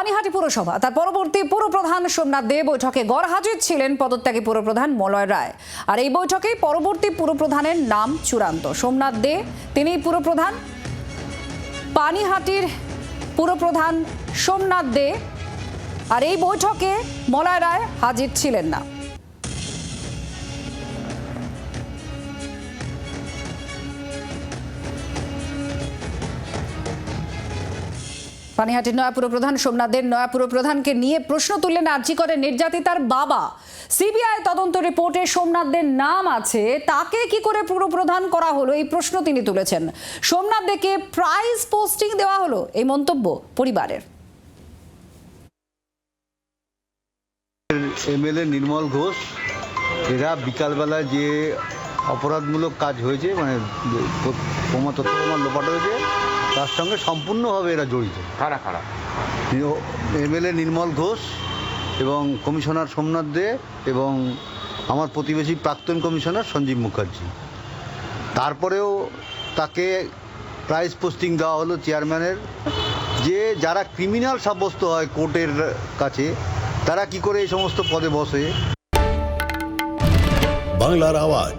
পানিহাটি পুরসভা, তার পরবর্তী পুরপ্রধান সোমনাথ দে বৈঠকে গড় হাজির ছিলেন পদত্যাগী পুরপ্রধান মলয় রায়। আর এই বৈঠকেই পরবর্তী পুরপ্রধানের নাম চূড়ান্ত। সোমনাথ দে, তিনি পুরপ্রধান পানিহাটির পুরপ্রধান সোমনাথ দে। আর এই বৈঠকে মলয় রায় হাজির ছিলেন না। পানিহাটির নয়া পুরপ্রধান সোমনাথের নয়া পুরপ্রধানকে নিয়ে প্রশ্ন তুললেন আর্জি করে নির্যাতিতার বাবা। সিবিআই তদন্ত রিপোর্টে সোমনাথদের নাম আছে, তাকে কি করে পুরপ্রধান করা হলো এই প্রশ্ন তিনি তুলেছেন। সোমনাথ দেকে প্রাইজ পোস্টিং দেওয়া হলো এই মন্তব্য পরিবারের। এমএলএ নির্মল ঘোষ, এরা বিকালবেলা যে অপরাধমূলক কাজ হয়েছে মানে তথ্য প্রমাণ লোপাট হয়েছে তার সঙ্গে সম্পূর্ণভাবে এরা জড়িত। কারা কারা? এমএলএ নির্মল ঘোষ এবং কমিশনার সোমনাথ দে এবং আমার প্রতিবেশী প্রাক্তন কমিশনার সঞ্জীব মুখার্জি। তারপরেও তাকে প্রাইজ পোস্টিং দেওয়া হলো চেয়ারম্যানের। যে যারা ক্রিমিনাল সাব্যস্ত হয় কোর্টের কাছে তারা কি করে এই সমস্ত পদে বসে? বাংলার আওয়াজ